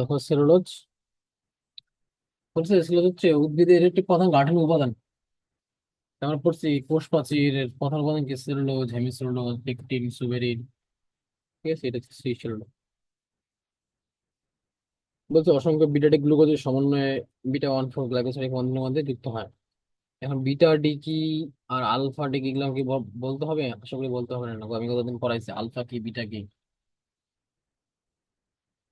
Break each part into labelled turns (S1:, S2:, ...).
S1: দেখো সেলুলোজ বলছে সেলুলোজ হচ্ছে উদ্ভিদের একটি প্রধান গাঠনিক উপাদান। আমরা পড়ছি কোষ প্রাচীরের প্রধান উপাদান কি? সেলুলোজ হেমিসেলুলোজ পেকটিন সুবেরিন ঠিক আছে, এটা হচ্ছে সেলুলোজ বলছে অসংখ্য বিটাটিক গ্লুকোজের সমন্বয়ে বিটা ওয়ান ফোর গ্লাইকোসাইডিক বন্ধনের মধ্যে যুক্ত হয়। এখন বিটা ডি কি আর আলফা ডি কি এগুলো কি বলতে হবে? আশা করি বলতে হবে না। আমি কতদিন পড়াইছি? আলফা কি, বিটা কি?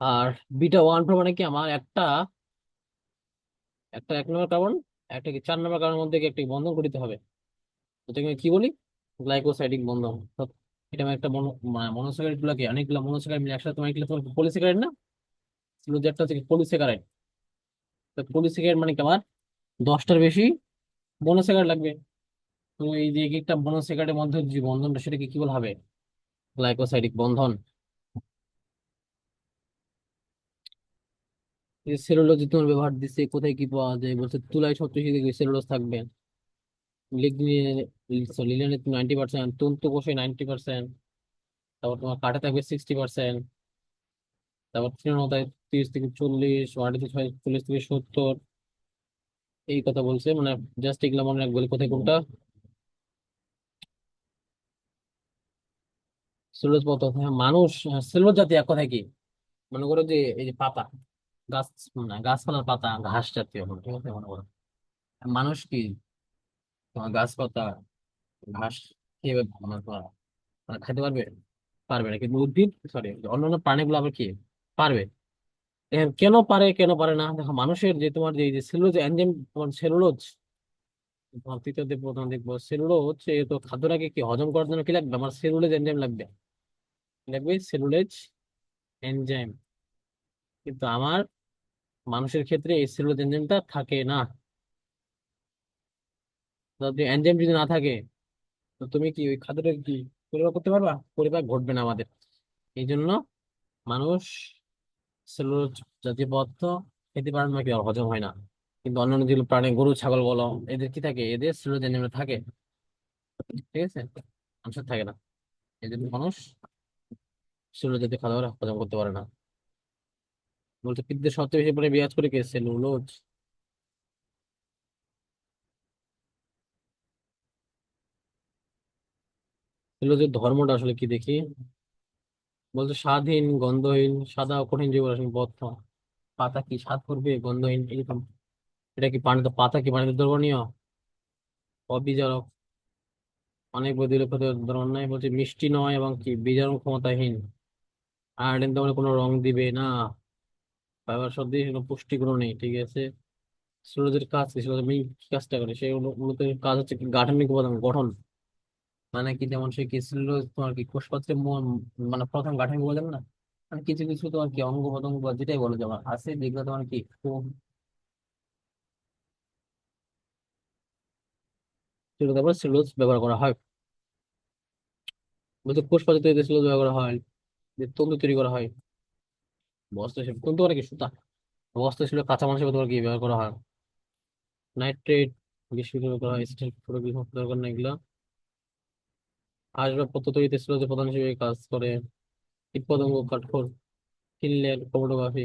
S1: আর বিটা ওয়ান ফোর মানে কি? আমার একটা একটা এক নম্বর কার্বন, একটা কি চার নম্বর কার্বনের মধ্যে একটি বন্ধন গঠিত হবে। আমি কি বলি? গ্লাইকোসাইডিক বন্ধন। এটা একটা মনো মনোস্যাকারাইড গুলাকে অনেকগুলো মনোস্যাকারাইড মিলে একসাথে তোমার এগুলো তোমার পলিস্যাকারাইড না? ছিল যে একটা হচ্ছে পলিস্যাকারাইড তো পলিস্যাকারাইড মানে কি আমার? দশটার বেশি মনোস্যাকারাইড লাগবে। তো এই যে এক একটা মনোস্যাকারাইডের মধ্যে যে বন্ধনটা, সেটাকে কি বলা হবে? গ্লাইকোসাইডিক বন্ধন। এই সেলুলোজ তোমার ব্যবহার দিচ্ছে কোথায় কি পাওয়া যায়? বলছে তুলায় সবচেয়ে বেশি সেলুলোজ থাকবে। লিগনিনে নাইনটি পার্সেন্ট তন্তু কোষে নাইনটি পার্সেন্ট তারপর তোমার কাঠে থাকবে সিক্সটি পার্সেন্ট তারপর তৃণলতায় তিরিশ থেকে চল্লিশ মাটিতে চল্লিশ থেকে সত্তর, এই কথা বলছে। মানে জাস্ট এগুলো মনে রাখবে কোথায় কোনটা। সেলুলোজ পদার্থ হ্যাঁ মানুষ সেলুলোজ জাতীয় এক কথায় কি? মনে করো যে এই যে পাতা। গাছ মানে গাছপালার পাতা, ঘাস জাতীয় হলো ঠিক আছে? মনে করো মানুষ কি? তোমার গাছপাতা, ঘাস খেয়ে মানে মানে খেতে পারবে? পারবে না। কিন্তু উদ্ভিদ সরি অন্যান্য প্রাণীগুলো আবার কি? পারবে। কেন পারে কেন পারে না? দেখো, মানুষের যে তোমার যে সেলুলোজ এনজাইম তোমার সেলুলোজ তোমার তৃতীয় দিক, প্রথম দেখব সেলুলোজ এ তো খাদ্যটাকে কি হজম করার জন্য কি লাগবে? আমার সেলুলোজ এনজাইম লাগবে। লাগবে? সেলুলোজ এনজাইম কিন্তু আমার মানুষের ক্ষেত্রে এই সেলুলোজ এনজাইমটা থাকে না। এনজাইম যদি না থাকে, তো তুমি কি ওই খাদ্যটা কি পরিপাক করতে পারবা? পরিপাক ঘটবে না আমাদের। এই জন্য মানুষ সেলুলোজ জাতীয় পদার্থ খেতে পারে না কি হজম হয় না। কিন্তু অন্যান্য যেগুলো প্রাণী, গরু, ছাগল বলো এদের কি থাকে? এদের সেলুলোজ এনজাইম থাকে। ঠিক আছে? মানুষের থাকে না। এই জন্য মানুষ সেলুলোজ জাতীয় খাবার হজম করতে পারে না। বলছে পিত্তের সবচেয়ে বেশি পরিমাণে বিরাজ করে কে? সেলুলোজ সেলুলোজের ধর্মটা আসলে কি দেখি? বলছে স্বাদহীন গন্ধহীন, সাদা কঠিন জীব রাসায়নিক পদার্থ পাতা কি স্বাদ করবে? গন্ধহীন, এরকম। এটা কি পানিতে, পাতা কি পানিতে দ্রবণীয়? অবিজারক। অনেক বৈদ্যুতিক দ্রবণ নাই। বলছে, মিষ্টি নয় এবং কি? বিজারণ ক্ষমতাহীন। আয়োডিন তো মানে কোনো রং দিবে না। ফাইবার সর্দি কোনো পুষ্টিগুণ নেই, ঠিক আছে? সেলুলোজের কাজ কি? মেইন কি কাজটা করে? সেগুলো মূলত কাজ হচ্ছে গাঠনিক উপাদান গঠন। মানে কি যেমন সে কি তোমার কি কোষপত্রের মূল- মানে প্রথম গাঠনিক উপাদান না? মানে কিছু কিছু তোমার কি অঙ্গ প্রত্যঙ্গ বা যেটাই বলো, যেমন আছে, যেগুলো তোমার কি তারপর সেলুলোজ ব্যবহার করা হয়। বলতে কোষপত্র তৈরিতে সেলুলোজ ব্যবহার করা হয়, যে তন্তু তৈরি করা হয় বস্ত্র শিল্প তন্তু মানে কি সুতা? কাঁচা মাল হিসেবে তোমার কি ব্যবহার করা হয়? নাইট্রেট করা হয় স্টিল দরকার এগুলা। আসবাবপত্র তৈরিতে সেলুলোজ প্রধান হিসেবে কাজ করে কীট পতঙ্গ কাঠখোল ফিনল্যান্ড ক্রোমাটোগ্রাফি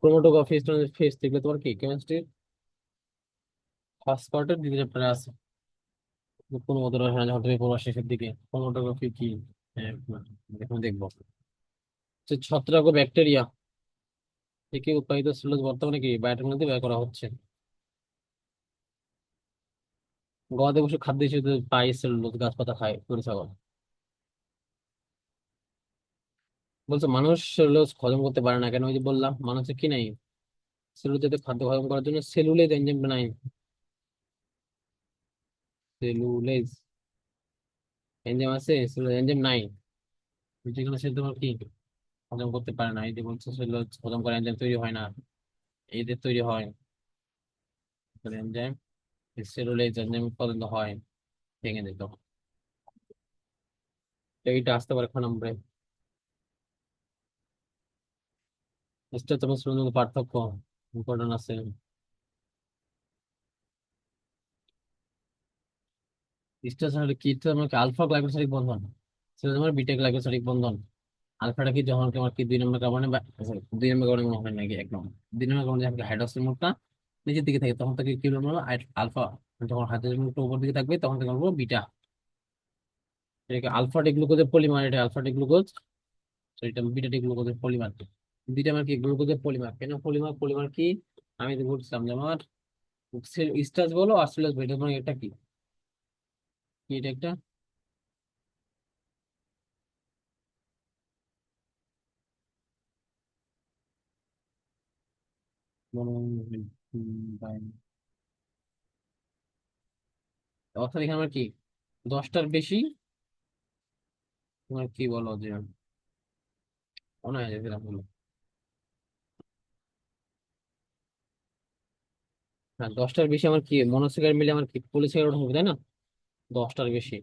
S1: ক্রোমাটোগ্রাফি ফেস দেখলে তোমার কি? কেমিস্ট্রির ফার্স্ট পার্টের দ্বিতীয় চ্যাপ্টারে আছে। কোনো মতো রসায়ন যখন তুমি পড়বা শেষের দিকে। ক্রোমাটোগ্রাফি কি? হ্যাঁ, দেখব। যে ছত্রাক ও ব্যাকটেরিয়া থেকে উৎপাদিত সেলুলোজ বর্তমানে কি বায়োটেকনোলজি ব্যবহার করা হচ্ছে? গবাদি পশু খাদ্য হিসেবে পাই সেলুলোজ, গাছপাতা খায় গরু, ছাগল। বলছে মানুষ সেলুলোজ হজম করতে পারে না কেন? ওই যে বললাম মানুষের কি নাই? সেলুলোজ জাতীয় খাদ্য হজম করার জন্য সেলুলেজ এনজাইম নাই সেলুলেজ এনজাইম আছে, সেলুলেজ এনজাইম নাই। যেখানে সে তোমার কি? হজম করতে পারে না। এই যে বলছে সেলুলোজ হজম করে এনজাইম তৈরি হয় না। এদের তৈরি হয় এনজাইম এনজাইম উৎপাদন হয়, ভেঙে দিত এইটা আসতে পারে খ পার্থক্য আছে। হলো কি? আলফা গ্লাইকোসাইডিক বন্ধন। সেটা তোমার বিটা গ্লাইকোসাইডিক বন্ধন। আলফাটা কি যখন তোমার কি দুই নম্বর কার্বনে বা দুই নম্বর কার্বনে মনে হয় নাকি এক নম্বর দুই নম্বর কার্বনে যখন হাইড্রোক্সিল মোডটা নিচের দিকে থাকে, তখন তাকে কি বলব আলফা যখন হাইড্রোজেন মোডটা উপর দিকে থাকবে, তখন তাকে বলব বিটা এটাকে আলফা ডি গ্লুকোজের পলিমার, এটা আলফা ডি গ্লুকোজ এটা বিটা ডি গ্লুকোজের পলিমার। দুইটা আমার কি গ্লুকোজের পলিমার? কেন পলিমার? পলিমার কি? আমি তো বলছিলাম যে আমার স্টার্চ বলো আর সেলুলোজ এটা এটা কি এটা একটা? অর্থাৎ এখানে আমার কি দশটার বেশি তোমার কি বলো যে মনে হয় বলো হ্যাঁ দশটার বেশি আমার কি মনোসিগারেট মিলে আমার কি পুলিশ পলিসিগারেট হবে তাই না দশটার বেশি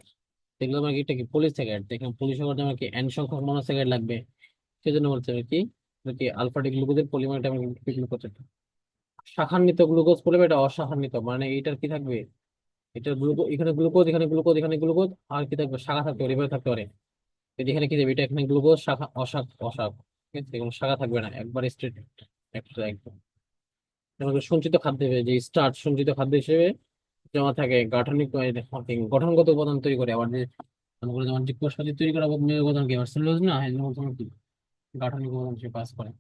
S1: দেখলে আমার কি এটা কি পুলিশ পলিসিগারেট দেখলাম পুলিশ পলিসিগারেট আমার কি এন সংখ্যক মনোসিগারেট লাগবে সেজন্য বলছে কি কি আলফা ডি গ্লুকোজের পলিমারটা আমি গ্লুকোজ শাখান্বিত গ্লুকোজ পলিমার এটা অশাখান্বিত। মানে এইটার কি থাকবে? এটা গ্লুকোজ এখানে গ্লুকোজ এখানে গ্লুকোজ এখানে গ্লুকোজ, আর কি থাকবে? শাখা থাকতে পারে এভাবে থাকতে পারে। তো এখানে কি দেবে এটা এখানে গ্লুকোজ, শাখা, অশাখ অশাখ। ঠিক আছে? কোনো শাখা থাকবে না, একবার স্ট্রেট একটা একদম। সঞ্চিত খাদ্য হিসেবে, যে স্টার্চ সঞ্চিত খাদ্য হিসেবে জমা থাকে গাঠনিক গঠনগত উপাদান তৈরি করে, আবার যে মনে যেমন যে কোষাদি তৈরি করা উপাদান কি আবার সেলুলোজ না জন্য তোমার কি? গাঠনিক উপাদান সে পাস করে।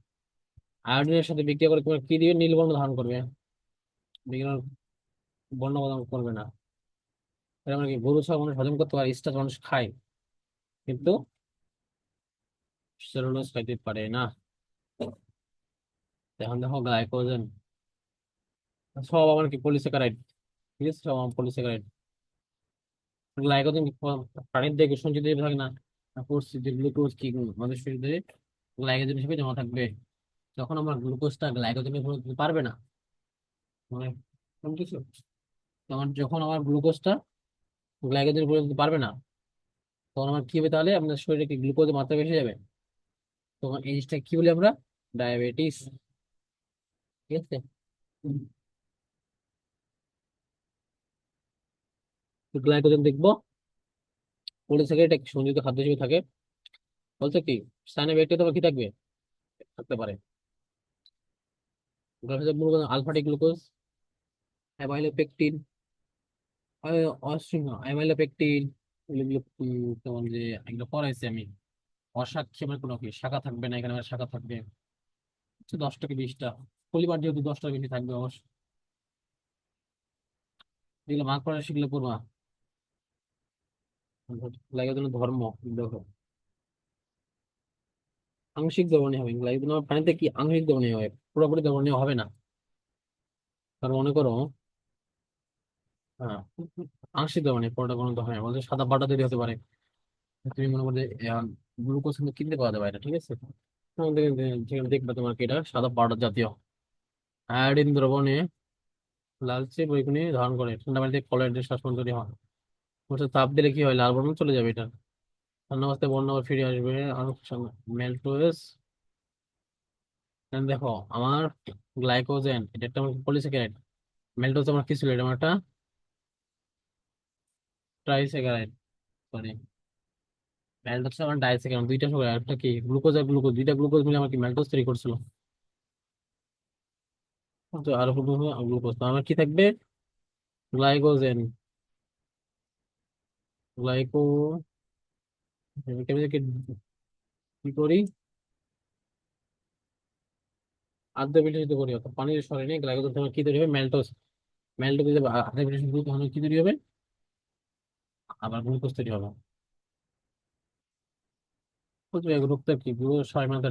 S1: আয়োডিনের সাথে বিক্রিয়া করে কি দিবে? নীল বর্ণ ধারণ করবে। বিজ্ঞান বর্ণ প্রদান করবে না। এটা মানে কি? গরু, ছাগল মানুষ হজম করতে পারে স্টার্চ মানুষ খায়। কিন্তু সেলুলোজ খাইতে পারে না। এখন দেখো গ্লাইকোজেন সব আমার কি পলিস্যাকারাইড ঠিক আছে? সব আমার পলিস্যাকারাইড গ্লাইকোজেন প্রাণীর দেহে সঞ্চিত থাকে না? কি? আমাদের গ্লাইকোজেন হিসেবে জমা থাকবে। যখন আমার গ্লুকোজটা গ্লাইকোজেনে পরিণত পারবে না মানে তখন যখন আমার গ্লুকোজটা গ্লাইকোজেনে পরিণত পারবে না, তখন আমার কি হবে তাহলে? আপনার শরীরে কি গ্লুকোজের মাত্রা বেশি যাবে। তখন এই জিনিসটা কি বলি আমরা? ডায়াবেটিস ঠিক আছে? গ্লাইকোজেন দেখব। পলিস্যাকারাইড এক সঞ্চিত খাদ্য হিসেবে থাকে? বলতে কি সায়ানোব্যাকটেরিয়া তোমার কি থাকবে? থাকতে পারে। আলফাটিক গ্লুকোজ, অ্যামাইলোপেকটিন অশৃঙ্খ অ্যামাইলোপেকটিন, এগুলো তোমার যে এগুলো পড়াইছি আমি, অসাক্ষী আমার কোনো শাখা থাকবে না, এখানে শাখা থাকবে। দশ থেকে বিশটা পলিমার যেহেতু দশটার বেশি থাকবে অবশ্য। এগুলো মার্ক করা শিখলে পড়বা লাগে জন্য ধর্ম। দেখো আংশিক দ্রবণীয় হবে লাগে তোমার পানিতে কি আংশিক দ্রবণীয় হবে পুরোপুরি দ্রবণীয় হবে না। কারণ মনে করো হ্যাঁ আংশিক দ্রবণীয় পুরোটা হয় বলতে সাদা বাটা তৈরি হতে পারে। তুমি মনে করো গ্লুকোজ কিন্তু কিনতে পাওয়া যাবে এটা, ঠিক আছে? দেখবে তোমার কি এটা? সাদা পাউডার জাতীয়। আয়োডিন দ্রবণে লালচে বৈগুনি ধারণ করে, ঠান্ডা পানিতে ক্লোরাইডের শ্বাসন তৈরি হয় তাপ দিলে কি হয়? লাল বর্ণ চলে যাবে এটা। অবস্থায় বর্ণ আবার ফিরে আসবে। মেল্টোয়েস দেখো, আমার গ্লাইকোজেন এটা একটা পলিস্যাকারাইড মেল্টোজ আমার কি ছিল? এটা আমার একটা ট্রাইস্যাকারাইড সরি মেল্টোজ আমার ডাইস্যাকারাইড দুইটা সুগার একটা কি? গ্লুকোজ আর গ্লুকোজ দুইটা গ্লুকোজ মিলে আমার কি মেল্টোজ তৈরি করছিল। তো আর গ্লুকোজ তো আমার কি থাকবে? গ্লাইকোজেন গ্লাইকো পানির সরে নিয়ে গ্লাইকোজেন কি তৈরি হবে? যদি তখন কি তৈরি হবে? আবার গ্লুকোজ তৈরি হবে। রোগটা কি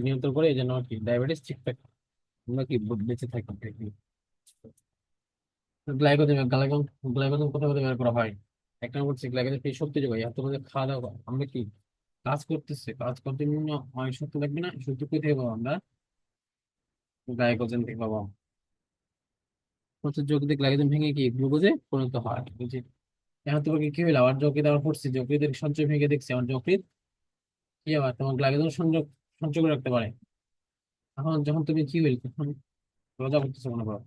S1: নিয়ন্ত্রণ করে? এই জন্য কি ডায়াবেটিস ঠিকঠাক আমরা কি বেঁচে থাকি? গ্লাইকোজেন গ্লাইকোজেন কোথাও বের করা হয়। এক নম্বর হচ্ছে গ্লাইকোজেন শক্তি যোগায়। তোমাদের খাওয়া দাওয়া আমরা কি কাজ করতেছে, কাজ করতে বিভিন্ন হয় শক্তি লাগবে না? শক্তি কোথা থেকে পাবো আমরা? গ্লাইকোজেন থেকে পাবো? হচ্ছে যকৃতে গ্লাইকোজেন ভেঙে কি গ্লুকোজে পরিণত হয় বুঝছি এখন তোমাকে কি হইল? আমার যকৃৎ আবার পড়ছি যকৃতের সঞ্চয় ভেঙে দেখছি, আমার যকৃৎ কি আবার তোমার গ্লাইকোজেন সংযোগ সঞ্চয় করে রাখতে পারে? এখন যখন তুমি কি হইল, তখন রোজা করতেছো মনে করো।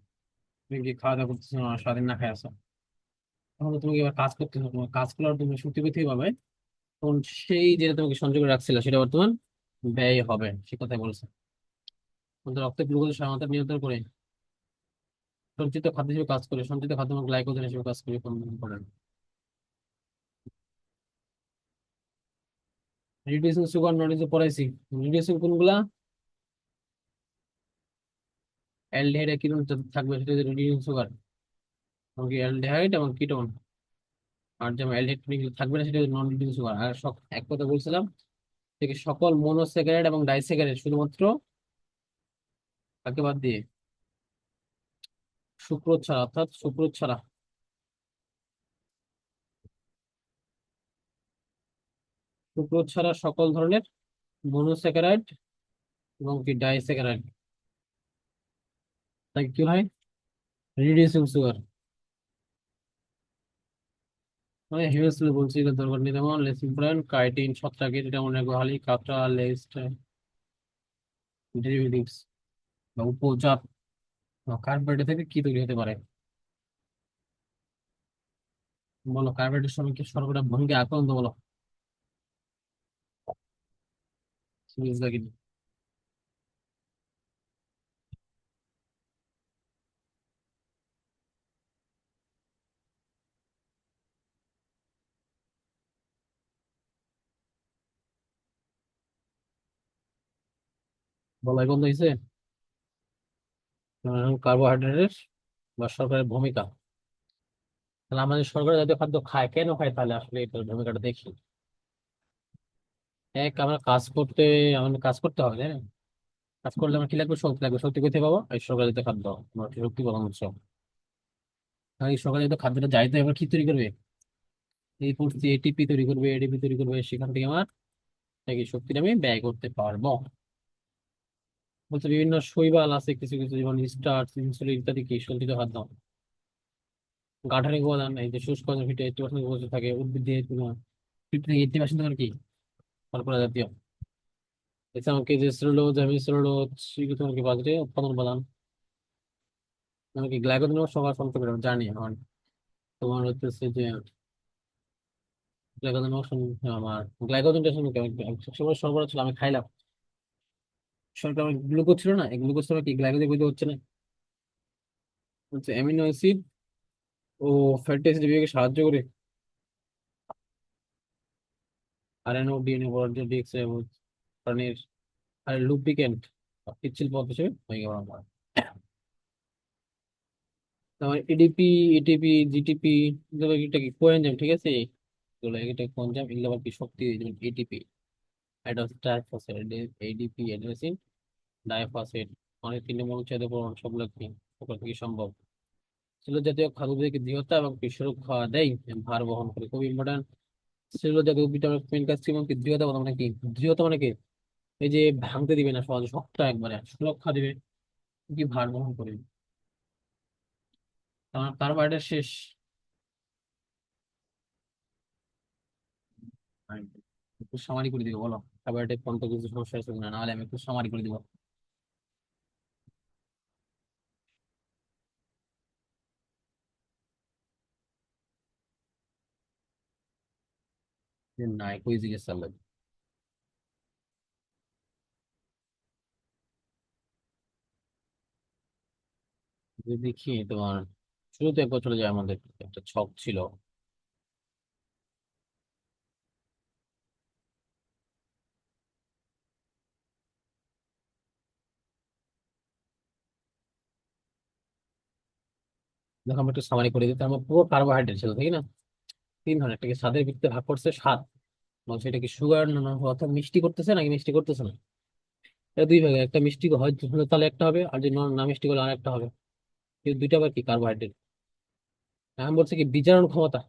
S1: তুমি কি খাওয়া দাওয়া করতেছো না, সারাদিন না খাই আসো তখন তুমি এবার কাজ করতেছো? তোমার কাজ করার তুমি শক্তি কোথায় পাবে? তখন সেই যেটা তোমাকে সংযোগ রাখছিল সেটা বর্তমান ব্যয় হবে, সে কথাই বলছে। আমাদের রক্তে গ্লুকোজ সামাত্রা নিয়ন্ত্রণ করে সঞ্চিত খাদ্য হিসেবে কাজ করে, সঞ্চিত খাদ্য গ্লাইকোজেন হিসেবে কাজ করে করেন? রিডিউসিং সুগার ইজ পড়াইছি রিডিউসিং কোনগুলা? অ্যালডিহাইড কি থাকবে সেটা হচ্ছে রিডিউসিং সুগার এমনকি অ্যালডিহাইড এবং কিটোন আর যেমন অ্যালডিহাইড থাকবে না, সেটা নন রিডিউসিং সুগার আর এক কথা বলছিলাম থেকে সকল মনোস্যাকারাইড এবং ডাইস্যাকারাইড শুধুমাত্র কাকে বাদ দিয়ে? সুক্রোজ ছাড়া, অর্থাৎ সুক্রোজ ছাড়া। সুক্রোজ ছাড়া সকল ধরনের মনোস্যাকারাইড এবং কি ডাইস্যাকারাইড তাকে কি হয়? রিডিউসিং সুগার মানে হিউজলি বলছি দরকার নেই কাইটিন ছত্রাকের মনে হালি লেস্ট ডেরিভেটিভস বা উপজাত থেকে কি তৈরি হতে পারে? বলো কার্বোহাইড্রেট সময় কি শর্করা ভঙ্গে আক্রান্ত বলো? বলাই হয়েছে কার্বোহাইড্রেটের বা ভূমিকা। তাহলে আমাদের জাতীয় খাদ্য খায়, কেন খায়? তাহলে আসলে এটার ভূমিকাটা দেখি। এক, আমরা কাজ করতে, আমাদের কাজ করতে হবে, তাই কাজ করলে আমার কি লাগবে? শক্তি লাগবে। শক্তি কোথায় পাবো? এই শর্করা জাতীয় খাদ্য শক্তি পাবো উৎস এই শর্করা জাতীয় খাদ্যটা যাইতে এবার কি তৈরি করবে? এই পড়ছি এটিপি তৈরি করবে এডিপি তৈরি করবে, সেখান থেকে আমার শক্তিটা আমি ব্যয় করতে পারব। বলছে বিভিন্ন শৈবাল আছে, কিছু কিছু, যেমন স্টার্চ ইনসুলিন ইত্যাদি কি সঞ্চিত খাদ্য? গাঠনিক উপাদান, এই যে শুষ্ক থাকে। উদ্ভিদ দিয়ে ফিফটি থেকে এইটি পার্সেন্ট কি জাতীয়। এছাড়া যে সেলুলোজ সেগুলো তোমার কি বাজারে, উৎপাদন উপাদান? আমি গ্লাইকোজেন সবার জানি, এখন তোমার হচ্ছে যে গ্লাইকোজেন আমার গ্লাইকোজেনটা সবসময় সরবরাহ ছিল, আমি খাইলাম। আমার গ্লুকোজ ছিল না গ্লুকোজ তোমার কি গ্লাইকোজেন বলতে হচ্ছে না? হচ্ছে অ্যামিনো অ্যাসিড ও ফ্যাটি অ্যাসিড বিভাগে সাহায্য করে আরএনএ ডিএনএ বর্জ্য ডিএক্স প্রাণীর আর পিচ্ছিল পথ হিসেবে তারপর এডিপি এটিপি জিটিপি এগুলো কি কোএনজাইম ঠিক আছে? এগুলো এটা কোএনজাইম এগুলো আবার কি শক্তি এটিপি এটা এডিপি অ্যাডেনোসিন ডাইফসফেট অনেক তিনটে মনোচ্ছেদ পরমাণু সবগুলো কি ওপর থেকে সম্ভব? সেলুলোজ জাতীয় খাদ্যকে দৃঢ়তা এবং কি সুরক্ষা দেয়, ভার বহন করে। খুব ইম্পর্টেন্ট সেলুলোজ জাতীয় ভিটামিন মেন কাজ এবং কি, দৃঢ়তা মানে কি? দৃঢ়তা মানে কি? এই যে ভাঙতে দিবে না, সহজে শক্ত একবারে, সুরক্ষা দিবে, কি ভার বহন করবে আমার কার্বোহাইড্রেট শেষ। একটু সামারি করে দিবো, বলো? কার্বোহাইড্রেট পর্যন্ত কিছু সমস্যা আছে কিনা? নাহলে আমি একটু সামারি করে দিব। না কুইজ জিজ্ঞেস করলে। দেখি তোমার, শুরুতে একবার চলে যায় আমাদের, একটা ছক ছিল। দেখো আমরা একটু সামারি করে দিই। তার পুরো কার্বোহাইড্রেট ছিল, তাই না? তিন ধরনের একটাকে স্বাদের ভিত্তিতে ভাগ করছে স্বাদ সেটা কি সুগার না অর্থাৎ মিষ্টি করতেছে নাকি মিষ্টি করতেছে না? এটা দুই ভাগে। একটা মিষ্টি হয়, হলে তাহলে একটা হবে, আর যদি না মিষ্টি করলে আর একটা হবে দুইটা আবার কি? কার্বোহাইড্রেট এখন বলছে কি বিজারণ ক্ষমতা।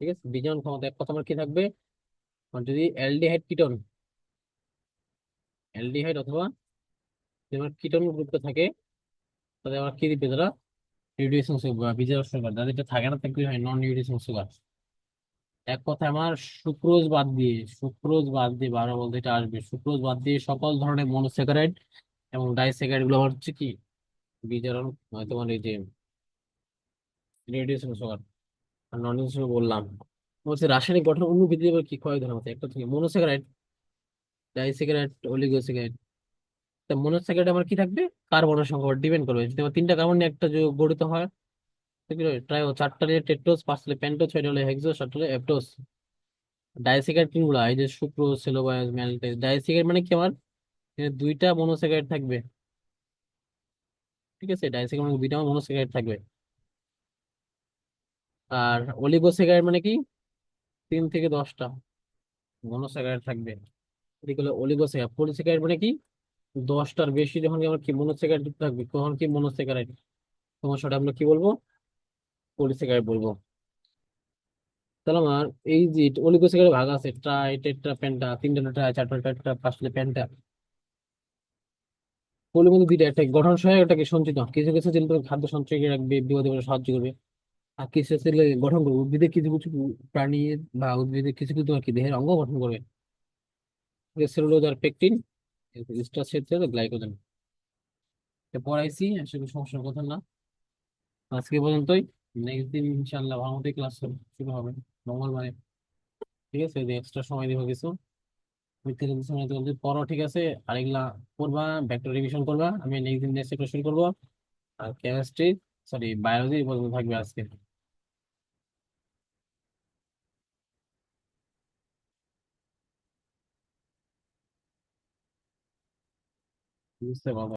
S1: ঠিক আছে? বিজারণ ক্ষমতা। এক কথা আমার কি থাকবে? যদি অ্যালডিহাইড কিটন, অ্যালডিহাইড অথবা আমার কিটোন গ্রুপটা থাকে, তাহলে আমার কি দিবে তারা? রিডিউসিং সুগার বিজারণ সুগার, যাদের থাকে না তাকে হয় নন রিডিউসিং সুগার। এক কথায় আমার সুক্রোজ বাদ দিয়ে, সুক্রোজ বাদ দিয়ে বারো বলতে এটা আসবে। সুক্রোজ বাদ দিয়ে সকল ধরনের মনোস্যাকারাইড এবং ডাইস্যাকারাইডগুলো হচ্ছে কি, বিজারণ মানে তোমার এই যে রিডিউসিং সুগার, আর নন রিডিউসিং বললাম। বলছে রাসায়নিক গঠন এবার কি ক্ষয় ধরা হচ্ছে একটা থেকে মনোস্যাকারাইড ডাইস্যাকারাইড অলিগোস্যাকারাইড তা মনোস্যাকারাইড আমার কি থাকবে? কার্বনের সংখ্যা ডিপেন্ড করবে। যদি আমার তিনটা কার্বন নিয়ে একটা গঠিত হয় ট্রাই চারটা নিয়ে টেট্রোস পাঁচটা পেন্টোস ছয়টা হলে হেক্সোস সাতটা হলে অ্যাপটোস ডাইস্যাকারাইড কোনগুলো এই যে সুক্রোজ সেলোবায়াস ম্যালটেজ ডাইস্যাকারাইড মানে কি আমার? দুইটা মনোস্যাকারাইড থাকবে। ঠিক আছে? ডাইস্যাকারাইড মানে দুইটা মনোস্যাকারাইড থাকবে। আর অলিগোস্যাকারাইড মানে কি? তিন থেকে দশটা মনোস্যাকারাইড থাকবে। এদিকে হলো অলিগোস্যাকারাইড পলিস্যাকারাইড মানে কি? দশটার বেশি যখন কি আমার কি মনোস্যাকারাইড থাকবে? তখন কি মনোস্যাকারাইড সমস্যাটা আমরা কি বলব? পলিস্যাকারাইড বলব। তাহলে আমার এই যে অলিগোস্যাকারাইড ভাগ আছে ট্রাই টেট্রা পেন্টা তিনটা ট্রাই চারটা টেট্রা পাঁচটা পেন্টা পলির দুইটা একটা গঠন সহায়ক একটা কি সঞ্চিত। কিছু কিছু তুমি খাদ্য সঞ্চয় রাখবে, বিপদে সাহায্য করবে। আর কিছু কিছু গঠন করবে উদ্ভিদের কিছু কিছু প্রাণীর বা উদ্ভিদের কিছু কিছু তোমার কি দেহের অঙ্গ গঠন করবে। সেলুলোজ আর পেকটিন স্টার্চ গ্লাইকোজেন পড়াইছি আসলে সমস্যার কথা না আজকে পর্যন্তই নেক্সট দিন ইনশাল্লাহ ভালো মতোই ক্লাস শুরু হবে মঙ্গলবারে ঠিক আছে এক্সট্রা সময় দিব কিছু সময় তুমি পড়ো ঠিক আছে আর এগুলা পড়বা ভেক্টর রিভিশন করবা আমি নেক্সট দিন নেক্সট চ্যাপ্টার শুরু করব আর কেমিস্ট্রি সরি বায়োলজি পর্যন্ত থাকবে আজকে। বুঝতে পারব